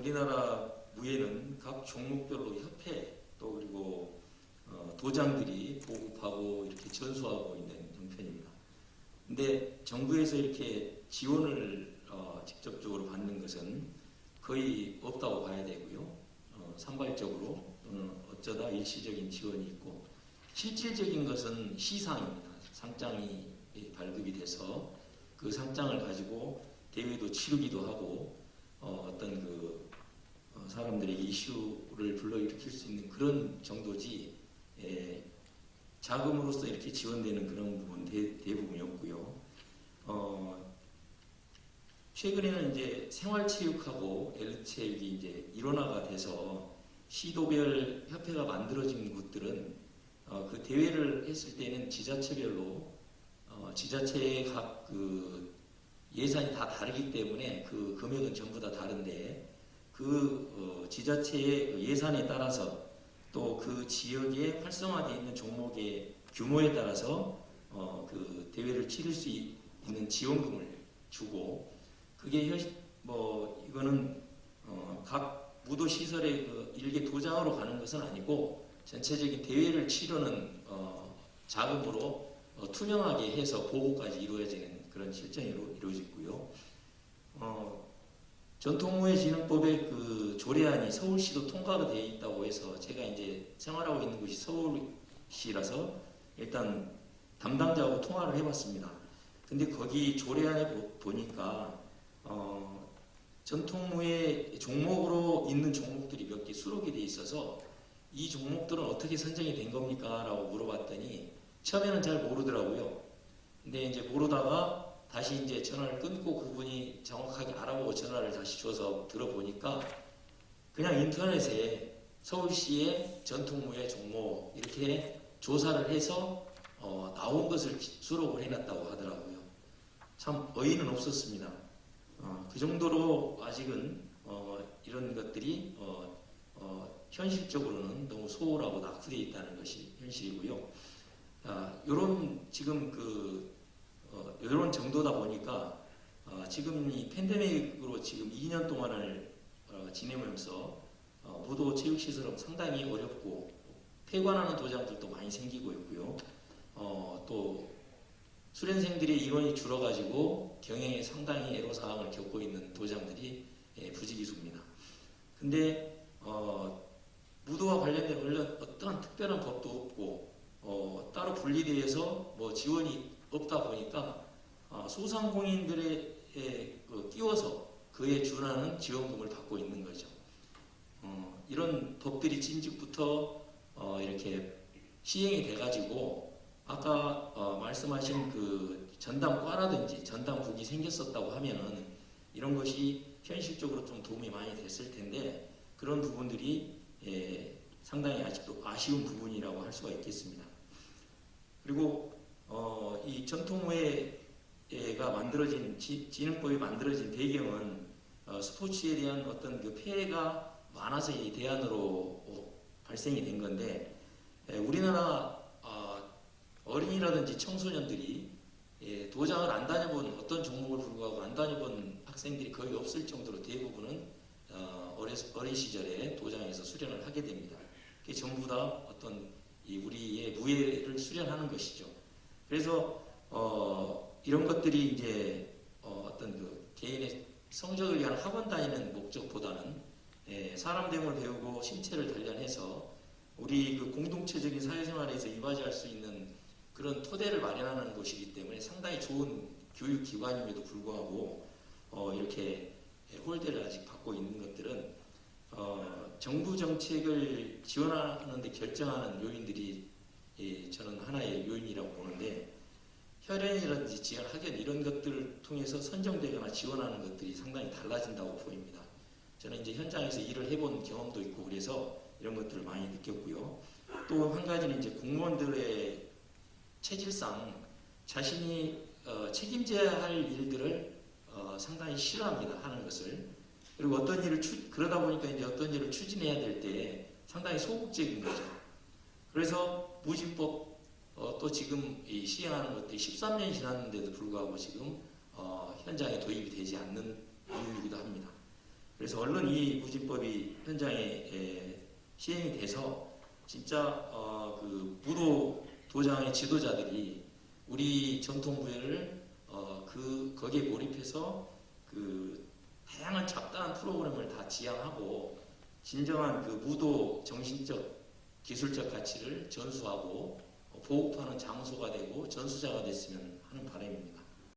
우리나라 무예는 각 종목별로 협회 또 그리고 어, 도장들이 보급하고 이렇게 전수하고 있는 형편입니다. 근데 정부에서 이렇게 지원을 어, 직접적으로 받는 것은 거의 없다고 봐야 되고요. 어, 산발적으로 또는 어쩌다 일시적인 지원이 있고 실질적인 것은 시상입니다. 상장이 발급이 돼서 그 상장을 가지고 대회도 치르기도 하고 어, 어떤 그 어, 사람들에게 이슈를 불러일으킬 수 있는 그런 정도지 에, 자금으로서 이렇게 지원되는 그런 부분 대, 대부분이 없고요. 어, 최근에는 이제 생활체육하고 엘체육이 이제 일원화가 돼서 시도별 협회가 만들어진 곳들은 어, 그 대회를 했을 때는 지자체별로 어, 지자체의 각그 예산이 다 다르기 때문에 그 금액은 전부 다 다른데 그 어, 지자체의 그 예산에 따라서 또 그 지역에 활성화되어 있는 종목의 규모에 따라서 어, 그 대회를 치를 수 있- 있는 지원금을 주고 그게 현, 뭐 이거는 어, 각 무도 시설의 그 일개 도장으로 가는 것은 아니고 전체적인 대회를 치르는 어, 자금으로 어, 투명하게 해서 보고까지 이루어지는 그런 실정으로 이루어지고요. 어, 전통무예 진흥법의 그 조례안이 서울시도 통과가 되어 있다고 해서 제가 이제 생활하고 있는 곳이 서울시라서 일단 담당자하고 통화를 해봤습니다. 근데 거기 조례안에 보- 보니까 어, 전통무예 종목으로 있는 종목들이 몇 개 수록이 돼 있어서 이 종목들은 어떻게 선정이 된 겁니까? 라고 물어봤더니 처음에는 잘 모르더라고요. 근데 이제 모르다가 다시 이제 전화를 끊고 그분이 정확하게 알아보고 전화를 다시 줘서 들어보니까 그냥 인터넷에 서울시의 전통무예 종목 이렇게 조사를 해서 어, 나온 것을 기- 수록을 해놨다고 하더라고요. 참 어이는 없었습니다. 어, 그 정도로 아직은 어, 이런 것들이 어, 어, 현실적으로는 너무 소홀하고 낙후되어 있다는 것이 현실이고요. 아, 요런 지금 그 어, 이런 정도다 보니까 어, 지금 이 팬데믹으로 지금 2년 동안을 어, 지내면서 어, 무도 체육시설은 상당히 어렵고 폐관하는 도장들도 많이 생기고 있고요. 어, 또 수련생들의 인원이 줄어가지고 경영에 상당히 애로사항을 겪고 있는 도장들이 예, 부지기수입니다. 근데 어, 무도와 관련된 어떠한 특별한 법도 없고 어, 분리되어서 뭐 지원이 없다 보니까 어, 소상공인들에 에, 그 끼워서 그에 준하는 지원금을 받고 있는 거죠. 어, 이런 법들이 진즉부터 어, 이렇게 시행이 돼가지고 아까 어, 말씀하신 그 전담과라든지 전담국이 생겼었다고 하면은 이런 것이 현실적으로 좀 도움이 많이 됐을 텐데 그런 부분들이 예, 상당히 아직도 아쉬운 부분이라고 할 수가 있겠습니다. 그리고 어, 이 전통무예가 만들어진 지, 진흥법이 만들어진 배경은 어, 스포츠에 대한 어떤 그 폐해가 많아서 이 대안으로 어, 발생이 된 건데 에, 우리나라 어, 어린이라든지 청소년들이 예, 도장을 안 다녀본 어떤 종목을 불구하고 안 다녀본 학생들이 거의 없을 정도로 대부분은 어, 어린, 어린 시절에 도장에서 수련을 하게 됩니다. 그게 전부 다 어떤 이 우리의 무예를 수련하는 것이죠. 그래서 어, 이런 것들이 이제 어, 떤그 개인의 성적을 위한 학원 다니는 목적보다는 예, 사람 대응을 배우고 신체를 단련해서 우리 그 공동체적인 사회생활에서 이바지할 수 있는 그런 토대를 마련하는 곳이기 때문에 상당히 좋은 교육 기관임에도 불구하고 어, 이렇게 홀대를 아직 받고 있는 것들은 어, 정부 정책을 지원하는 데 결정하는 요인들이 예, 저는 하나의 요인이라고 보는데 혈연이라든지 지원 학연 이런 것들을 통해서 선정되거나 지원하는 것들이 상당히 달라진다고 보입니다. 저는 이제 현장에서 일을 해본 경험도 있고 그래서 이런 것들을 많이 느꼈고요. 또 한 가지는 이제 공무원들의 체질상 자신이 어, 책임져야 할 일들을 어, 상당히 싫어합니다 하는 것을 그리고 어떤 일을 추, 그러다 보니까 이제 어떤 일을 추진해야 될 때 상당히 소극적인 거죠. 그래서 무진법 어, 또 지금 이 시행하는 것들이 13년이 지났는데도 불구하고 지금 어, 현장에 도입이 되지 않는 이유이기도 합니다. 그래서 얼른 이 부진법이 현장에 에, 시행이 돼서 진짜 어, 그 무도 도장의 지도자들이 우리 전통 무예를 어, 그 거기에 몰입해서 그 다양한 잡다한 프로그램을 다 지향하고 진정한 그 무도 정신적 기술적 가치를 전수하고 보급하는 장소가 되고 전수자가 됐으면 하는 바람입니다.